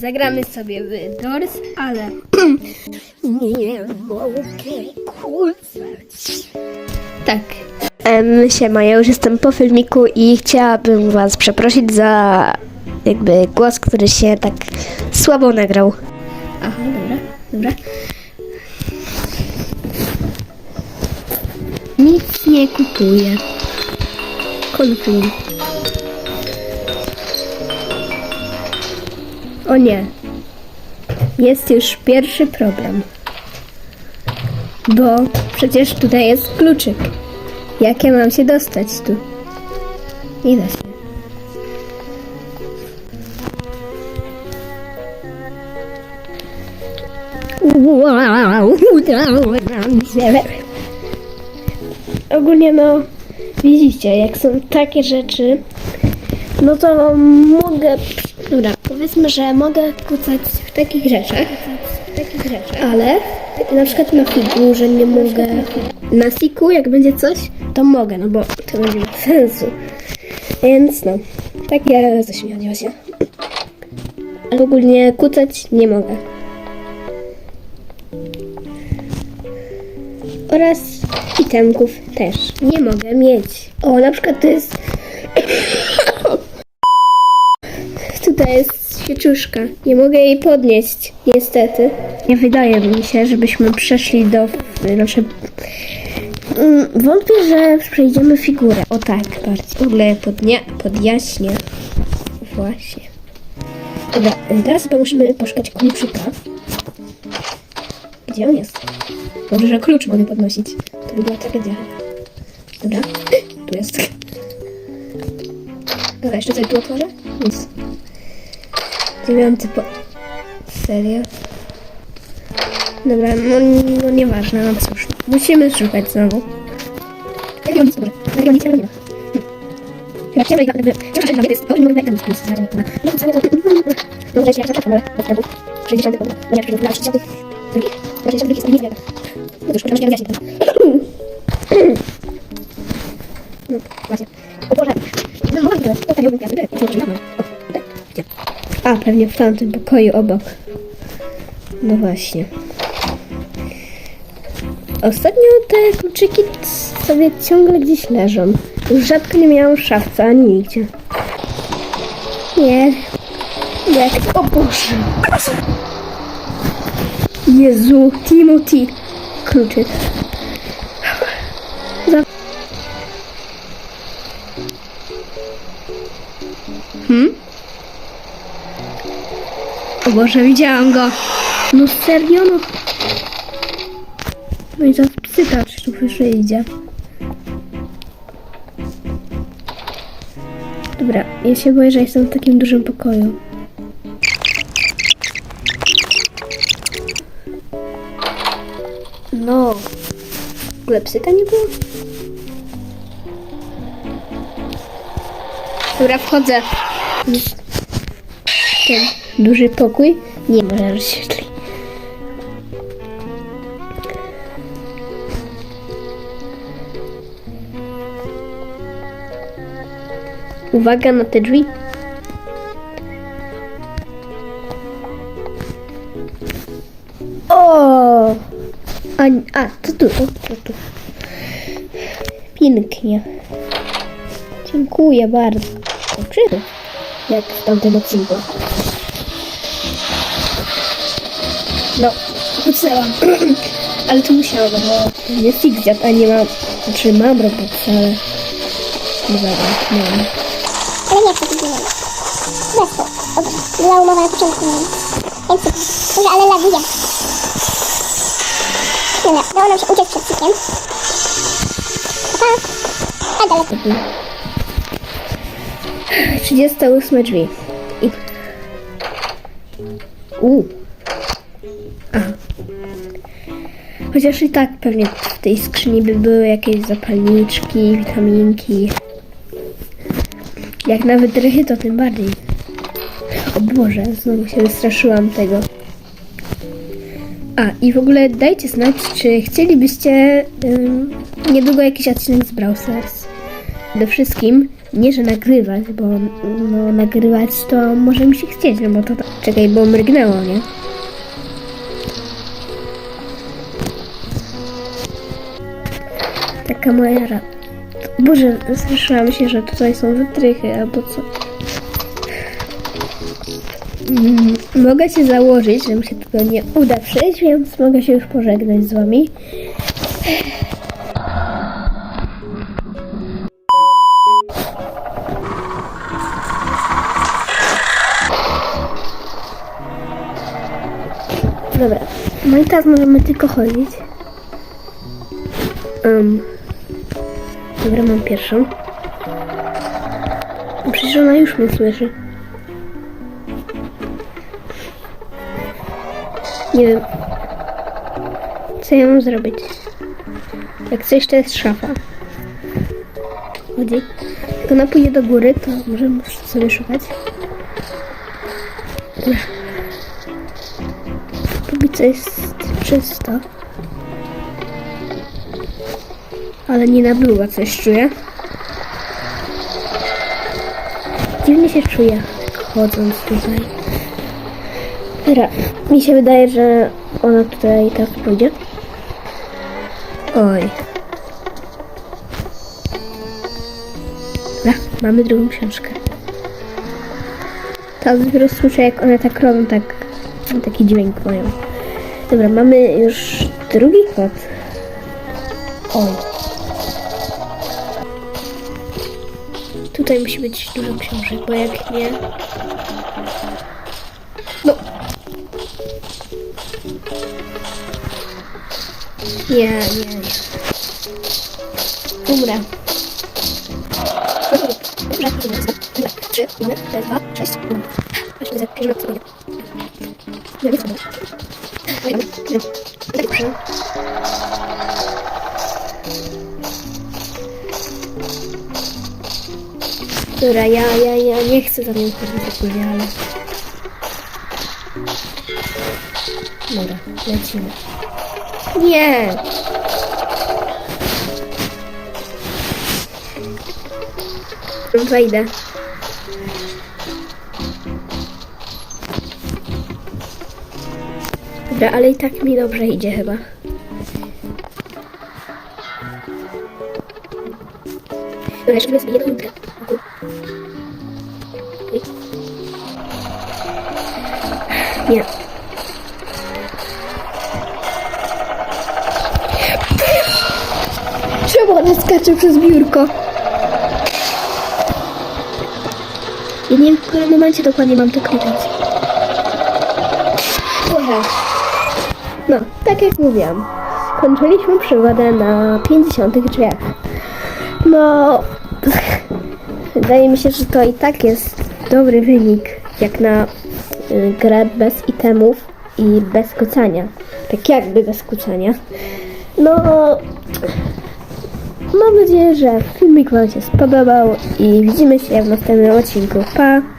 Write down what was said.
Zagramy sobie w Doors, ale Nie mogę kłócać. tak. Um, siema, ja już jestem po filmiku i chciałabym was przeprosić za jakby głos, który się tak słabo nagrał. Aha, dobra, dobra. Nic nie kupuję. Konfig. O nie. Jest już pierwszy problem. Bo przecież tutaj jest kluczyk. Jak ja mam się dostać tu? Nie da się. Ogólnie no, widzicie, jak są takie rzeczy, no to mogę, dobra, powiedzmy, że mogę kucać w takich rzeczach, ale na przykład na figurze nie mogę, na siku jak będzie coś, to mogę, no bo to będzie bez sensu. Więc no, takie zaśmianie się. Ale ogólnie kucać nie mogę. oraz itemków też nie mogę mieć. O, na przykład to jest. Tutaj jest świeczuszka. Nie mogę jej podnieść, niestety. Nie wydaje mi się, żebyśmy przeszli do. Znaczy, mm, wątpię, że przejdziemy figurę. O tak, bardziej. W ogóle podnia- podjaśnię. Właśnie. Dobra, teraz chyba musimy poszukać kluczyka. Gdzie on jest? Dobrze, że klucz mogę podnosić. To by była tragedia. Dobra, tu jest. Dobra, jeszcze coś tu otworzę? Nic. Dziewiąty po... Serio? Dobra, no, no nieważne, no cóż. Musimy szukać znowu. No to co, to... Że się jak zaczekam, ale... Do sklepu. 60 sekund. Nie, 60 Drugi. 60 jest nie wiem. Cóż, możemy się wyjaśnić. Właśnie. O Boże. No, mogę teraz. O, tak, ja bym gwiazdy. Ja się zaczynamy. O, tutaj. Gdzie? A, pewnie w tamtym pokoju obok. No właśnie. Ostatnio te kluczyki sobie ciągle gdzieś leżą. Już rzadko nie miałam w szafce ani nigdzie. Nie. Jak? O Boże. Jezu, Timothy. Kluczyk. Hmm? O Boże, widziałam go. No serio, no. No i za cytacz tu przyjdzie. Dobra, ja się boję, że jestem w takim dużym pokoju. No. W ogóle psyka nie było? Dobra, wchodzę. Ten duży pokój. Nie ma rozświetli. Uwaga na te drzwi. O! A, a to tu, to tu. Pięknie. Dziękuję bardzo. Oczy, jak w tamtym odcinku. No, kucnęłam. ale to musiałam, bo nie Fixit, a nie mam... Znaczy mam Roblox, ale... Nie wiem, mam. Ale nie chcę tego nie Bez to. Była umowa na początku. Więc. Dobra, ale laguje. Dobra, udało nam się uciec przed cykiem. Pa. A daleko. 38 drzwi. I... U. Aha. Chociaż i tak pewnie w tej skrzyni by były jakieś zapalniczki, witaminki. Jak nawet rychy, to tym bardziej. O Boże, znowu się wystraszyłam tego. A, i w ogóle dajcie znać, czy chcielibyście ym, niedługo jakiś odcinek z Brawl Stars. Przede wszystkim Nie, że nagrywać, bo no, nagrywać to może mi się chcieć, no bo to... Czekaj, bo mrygnęło, nie? Taka moja rada. Boże, słyszałam się, że tutaj są wytrychy, albo co. Mm, mogę się założyć, że mi się tego nie uda przejść, więc mogę się już pożegnać z wami. Dobra, no i teraz możemy tylko chodzić. Um, dobra, mam pierwszą. Przecież ona już mnie słyszy. Nie wiem. Co ja mam zrobić? Jak coś to jest szafa. Chodzi. Jak ona pójdzie do góry, to możemy sobie szukać. Dobra. Póki co jest czysto. Ale nie na długo coś czuję. Dziwnie się czuję, chodząc tutaj. Dobra, mi się wydaje, że ona tutaj tak pójdzie. Oj. Dobra, mamy drugą książkę. Teraz dopiero słyszę, jak one tak robią, tak, taki dźwięk mają. Dobra, mamy już drugi kod. Oj. Tutaj musi być dużo książek, bo jak nie... No. Nie, nie, nie. Umrę. Trzy, Dobra, ja, ja, ja nie chcę za nią chodzić ogólnie, ale... Dobra, lecimy. Nie! Wejdę. Dobra, ale i tak mi dobrze idzie chyba. Dobra, jeszcze jedną. Nie. Czemu ona skacze przez biurko? Ja nie wiem, w którym momencie dokładnie mam to klikać. Dobra. No, tak jak mówiłam, skończyliśmy przygodę na 50 drzwiach. No, wydaje mi się, że to i tak jest dobry wynik, jak na y, grę bez itemów i bez kucania. Tak jakby bez kucania. No, mam nadzieję, że filmik Wam się spodobał i widzimy się w następnym odcinku. Pa!